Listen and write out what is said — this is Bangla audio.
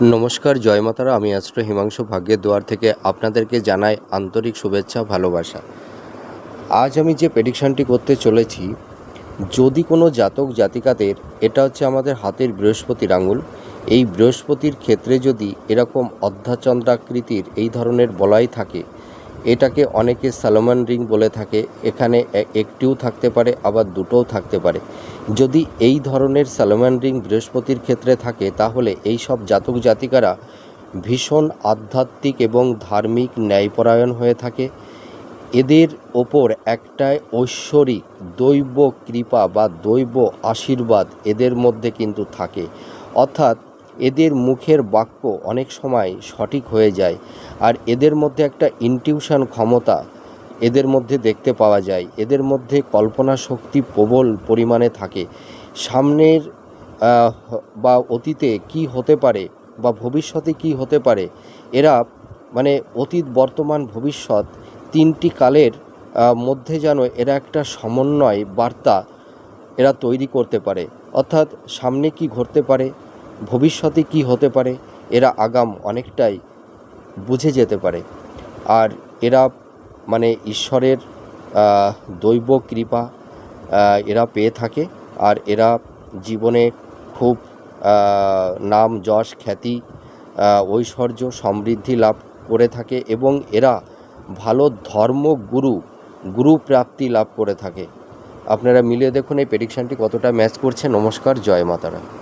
নমস্কার, জয় মাতারা। আমি অ্যাস্ট্রো হিমাংশু ভাগ্যের দোয়ার থেকে আপনাদেরকে জানাই আন্তরিক শুভেচ্ছা, ভালোবাসা। আজ আমি যে প্রেডিকশানটি করতে চলেছি, যদি কোনো জাতক জাতিকাদের এটা হচ্ছে আমাদের হাতের বৃহস্পতির আঙুল, এই বৃহস্পতির ক্ষেত্রে যদি এরকম অর্ধাচন্দ্রাকৃতির এই ধরনের বলাই থাকে এটাকে অনেকে সালমান রিং বলে থাকে। এখানে একটিও থাকতে পারে, আবার দুটোও থাকতে পারে। যদি এই ধরনের সালমান রিং বৃহস্পতির ক্ষেত্রে থাকে, তাহলে এই সব জাতক জাতিকারা ভীষণ আধ্যাত্মিক এবং ধার্মিক ন্যায়পরায়ণ হয়ে থাকে। এদের ওপর একটা ঐশ্বরিক দৈব কৃপা বা দৈব আশীর্বাদ এদের মধ্যে কিন্তু থাকে। অর্থাৎ এদের মুখের বাক্য অনেক সময় সঠিক হয়ে যায় আর এদের মধ্যে একটা ইনটিউশন ক্ষমতা এদের মধ্যে দেখতে পাওয়া যায়। এদের মধ্যে কল্পনা শক্তি প্রবল পরিমাণে থাকে। সামনের বা অতীতে কি হতে পারে বা ভবিষ্যতে কি হতে পারে, এরা মানে অতীত, বর্তমান, ভবিষ্যৎ তিনটি কালের মধ্যে যেন এরা একটা সমন্বয় বার্তা এরা তৈরি করতে পারে। অর্থাৎ সামনে কি ঘটতে পারে ভবিষ্যতে কি হতে পারে, এরা আগাম অনেকটাই বুঝে যেতে পারে। আর এরা মানে ঈশ্বরের দৈব কৃপা এরা পেয়ে থাকে। আর এরা জীবনে খুব নাম, যশ, খ্যাতি ঐশ্বর্য, সমৃদ্ধি লাভ করে থাকে এবং এরা ভালো ধর্মগুরু, গুরু প্রাপ্তি লাভ করে থাকে। আপনারা মিলিয়ে দেখুন এই প্রেডিকশানটি কতটা ম্যাচ করছে। নমস্কার, জয় মাতারা